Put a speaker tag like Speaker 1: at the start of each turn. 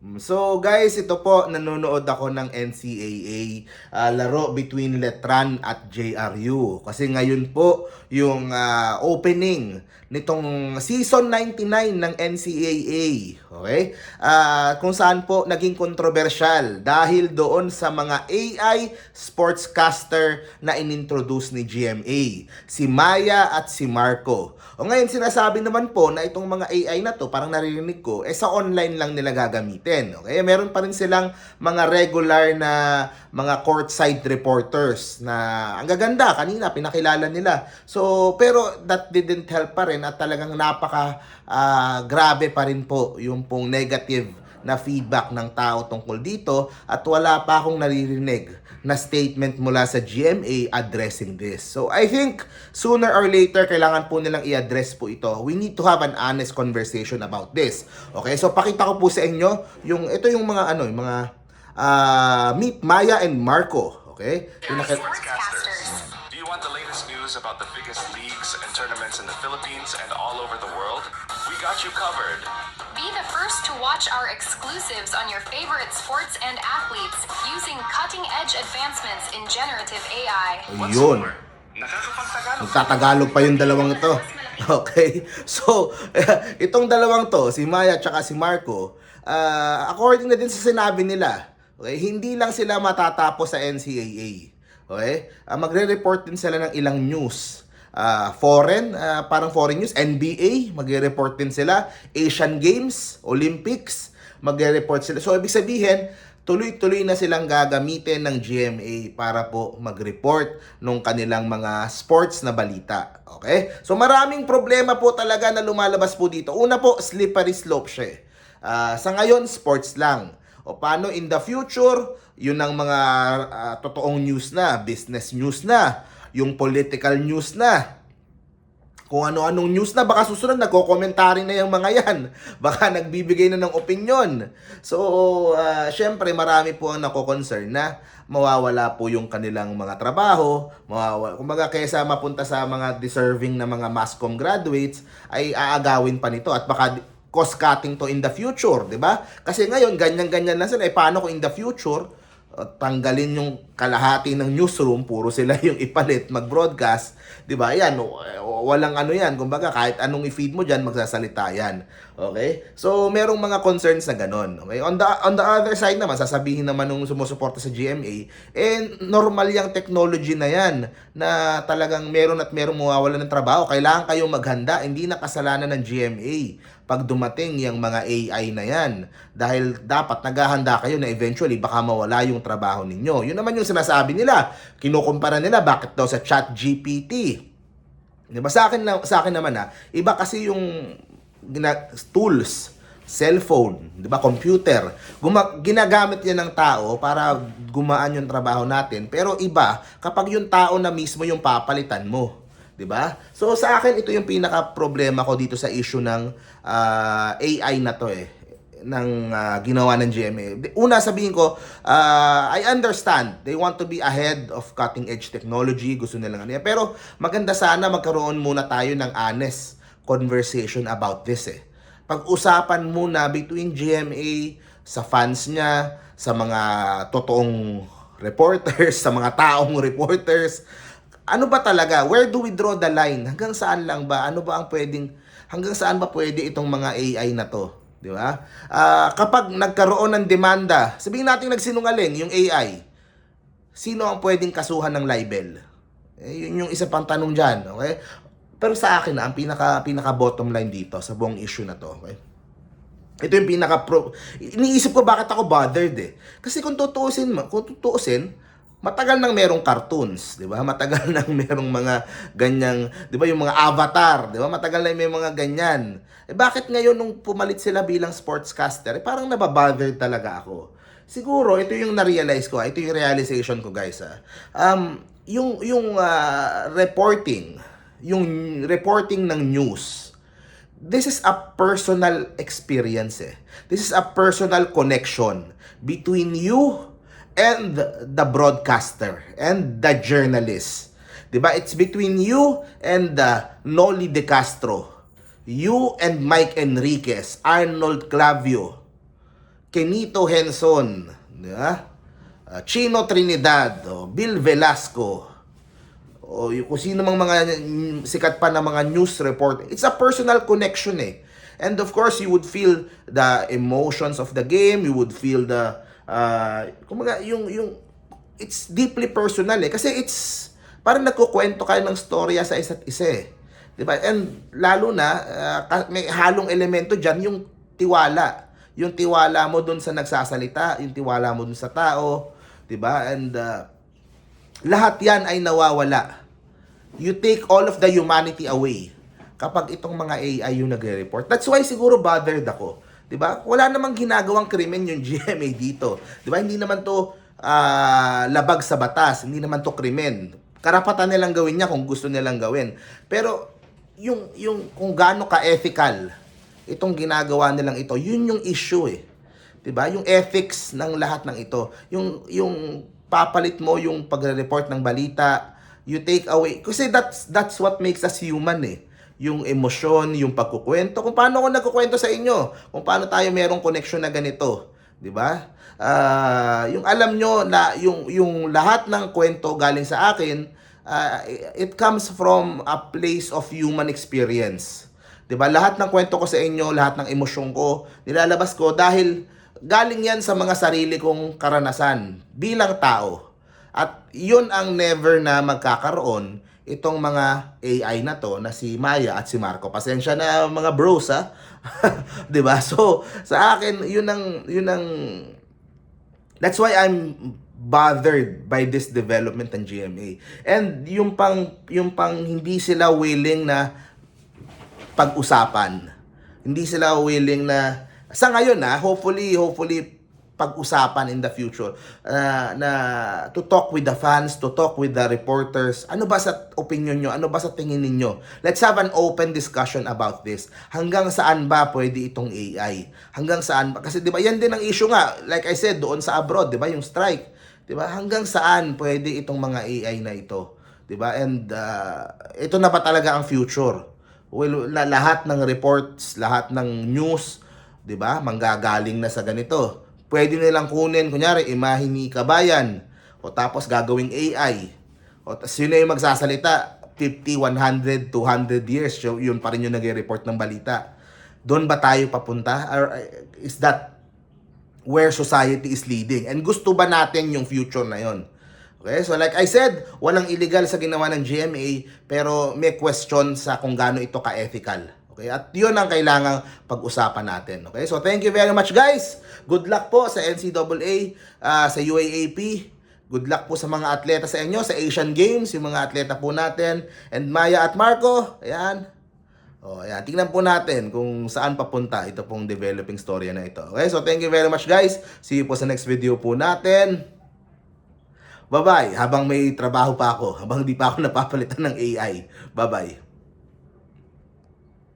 Speaker 1: So guys, ito po, nanonood ako ng NCAA ah, laro between Letran at JRU. Kasi ngayon po yung ah, opening nitong season 99 ng NCAA. Okay? Ah, kung saan po naging kontrobersyal dahil doon sa mga AI sportscaster na inintroduce ni GMA. Si Maya at si Marco. O ngayon sinasabi naman po na itong mga AI na to, parang naririnig ko, eh sa online lang nila gagamitin. Okay? Meron pa rin silang mga regular na mga courtside reporters na ang gaganda kanina pinakilala nila. So, pero that didn't help pa rin at talagang napaka ah, grabe pa rin po yung pong negative na feedback ng tao tungkol dito at wala pa akong naririnig na statement mula sa GMA addressing this. So I think sooner or later kailangan po nilang i-address po ito. We need to have an honest conversation about this. Okay? So pakita ko po sa inyo yung ito yung mga ano, yung mga ah, Meet Maya and Marco, okay? Pinaka-
Speaker 2: Sportscasters.
Speaker 3: Do you want the latest news about the biggest leagues and tournaments in the Philippines and all over the world? We got you covered.
Speaker 2: Be the first to watch our exclusives on your favorite sports and athletes using cutting-edge advancements in generative AI.
Speaker 3: What's
Speaker 1: Yun.
Speaker 3: more, Nakakapagtagalog.
Speaker 1: Magtatagalog pa yung dalawang ito. Okay? So, itong dalawang to, si Maya at si Marco, ah, according na din sa sinabi nila, okay, hindi lang sila matatapos sa NCAA. Okay? Ah, magre-report din sila ng ilang news. Ah, foreign, ah, parang foreign news, NBA, magre-report din sila, Asian Games, Olympics, magre-report sila. So, ibig sabihin, tuloy-tuloy na silang gagamitin ng GMA para po mag-report nung kanilang mga sports na balita. Okay? So maraming problema po talaga na lumalabas po dito. Una po, slippery slope siya. Ah, sa ngayon, sports lang. O paano in the future, yun ang mga ah, totoong news na, business news na, yung political news na, kung ano-anong news na baka susunod nagko-commentary na yung mga yan. Baka nagbibigay na ng opinion. So, ah, syempre marami po ang nako-concern na mawawala po yung kanilang mga trabaho, mawawala. Kumbaga kaysa mapunta sa mga deserving na mga mass comm graduates ay aagawin pa nito at baka cost cutting to in the future, 'di ba? Kasi ngayon ganyan-ganyan lang sila. Eh paano kung in the future uh, tanggalin yung kalahati ng newsroom, puro sila yung ipalit, mag-broadcast, 'di ba? Yan, walang ano 'yan. Kumbaga, kahit anong i-feed mo diyan, magsasalita 'yan. Okay? So, merong mga concerns na ganun. Okay? On the on the other side naman, sasabihin naman nung sumusuporta sa GMA, eh normal yung technology na 'yan na talagang meron at merong mawawala ng trabaho. Kailangan kayong maghanda, hindi na kasalanan ng GMA pag dumating yung mga AI na yan. Dahil dapat naghahanda kayo na eventually baka mawala yung trabaho ninyo. Yun naman yung sinasabi nila. Kinukumpara nila bakit daw sa chat GPT. Di ba? Sa akin, na- sa akin naman ha, iba kasi yung tools, cellphone, di ba, computer. Guma- ginagamit yan ng tao para gumaan yung trabaho natin. Pero iba, kapag yung tao na mismo yung papalitan mo. 'Di ba? So sa akin ito yung pinaka problema ko dito sa issue ng ah, AI na to eh ng ah, ginawa ng GMA. Una sabihin ko, ah, I understand. They want to be ahead of cutting edge technology, gusto nila ano. Pero maganda sana magkaroon muna tayo ng honest conversation about this eh. Pag-usapan muna between GMA sa fans niya, sa mga totoong reporters, sa mga taong reporters, ano ba talaga? Where do we draw the line? Hanggang saan lang ba? Ano ba ang pwedeng hanggang saan ba pwede itong mga AI na to? Di ba? Ah, kapag nagkaroon ng demanda, sabihin natin nagsinungaling yung AI. Sino ang pwedeng kasuhan ng libel? Eh, yun yung isa pang tanong diyan, okay? Pero sa akin na ang pinaka pinaka bottom line dito sa buong issue na to, okay? Ito yung pinaka pro iniisip ko bakit ako bothered eh. Kasi kung tutuusin, kung tutuusin, matagal nang merong cartoons, 'di ba? Matagal nang merong mga ganyang, 'di ba, yung mga avatar, 'di ba? Matagal na may mga ganyan. Eh bakit ngayon nung pumalit sila bilang sportscaster, eh, parang nababother talaga ako. Siguro ito yung na-realize ko, ah. ito yung realization ko, guys, ah. Um, yung yung ah, reporting, yung reporting ng news, this is a personal experience eh. This is a personal connection between you and the broadcaster and the journalist. 'Di ba? It's between you and the Noli De Castro. You and Mike Enriquez, Arnold Clavio, Kenito Henson, di ba? Ah, Chino Trinidad, o Bill Velasco, o yung kung sino mang mga sikat pa na mga news report. It's a personal connection eh. And of course, you would feel the emotions of the game, you would feel the uh, kumaga yung yung it's deeply personal eh kasi it's parang nagkukwento kayo ng storya sa isa't isa eh. 'Di ba? And lalo na ka- may halong elemento diyan yung tiwala. Yung tiwala mo dun sa nagsasalita, yung tiwala mo dun sa tao, 'di ba? And ah, lahat 'yan ay nawawala. You take all of the humanity away kapag itong mga AI yung nagre-report. That's why siguro bothered ako. 'Di ba? Wala namang ginagawang krimen yung GMA dito. 'Di ba? Hindi naman 'to ah, labag sa batas, hindi naman 'to krimen. Karapatan nilang gawin niya kung gusto nilang gawin. Pero yung yung kung gaano ka-ethical itong ginagawa nilang ito, yun yung issue eh. 'Di ba? Yung ethics ng lahat ng ito. Yung yung papalit mo yung pagre-report ng balita, you take away kasi that's that's what makes us human eh. Yung emosyon, yung pagkukwento, kung paano ako nagkukwento sa inyo, kung paano tayo merong connection na ganito, 'di ba? Ah, yung alam nyo na yung yung lahat ng kwento galing sa akin, ah, it comes from a place of human experience. 'Di ba? Lahat ng kwento ko sa inyo, lahat ng emosyon ko, nilalabas ko dahil galing 'yan sa mga sarili kong karanasan bilang tao. At 'yun ang never na magkakaroon itong mga AI na to na si Maya at si Marco. Pasensya na mga bros ha. 'Di ba? So sa akin 'yun ang 'yun ang That's why I'm bothered by this development ng GMA. And yung pang yung pang hindi sila willing na pag-usapan. Hindi sila willing na sa ngayon na hopefully hopefully pag-usapan in the future uh, na to talk with the fans, to talk with the reporters. Ano ba sa opinion nyo? Ano ba sa tingin ninyo? Let's have an open discussion about this. Hanggang saan ba pwede itong AI? Hanggang saan ba? Kasi 'di ba yan din ang issue nga. Like I said, doon sa abroad, 'di ba, yung strike. 'Di ba? Hanggang saan pwede itong mga AI na ito? 'Di ba? And uh, ito na ba talaga ang future? Well, la- lahat ng reports, lahat ng news, 'di ba? Manggagaling na sa ganito. Pwede nilang kunin kunyari imahe ni kabayan o tapos gagawing AI. O na yung magsasalita 50, 100, 200 years yun pa rin yung nagre-report ng balita. Doon ba tayo papunta? Or uh, is that where society is leading? And gusto ba natin yung future na yon? Okay, so like I said, walang illegal sa ginawa ng GMA, pero may question sa kung gaano ito ka-ethical. Okay, at yun ang kailangang pag-usapan natin. Okay, so thank you very much guys. Good luck po sa NCAA, ah, sa UAAP. Good luck po sa mga atleta sa inyo, sa Asian Games, yung mga atleta po natin. And Maya at Marco, ayan. O, ayan. Tingnan po natin kung saan papunta ito pong developing story na ito. Okay, so thank you very much guys. See you po sa next video po natin. Bye-bye. Habang may trabaho pa ako. Habang di pa ako napapalitan ng AI. Bye-bye.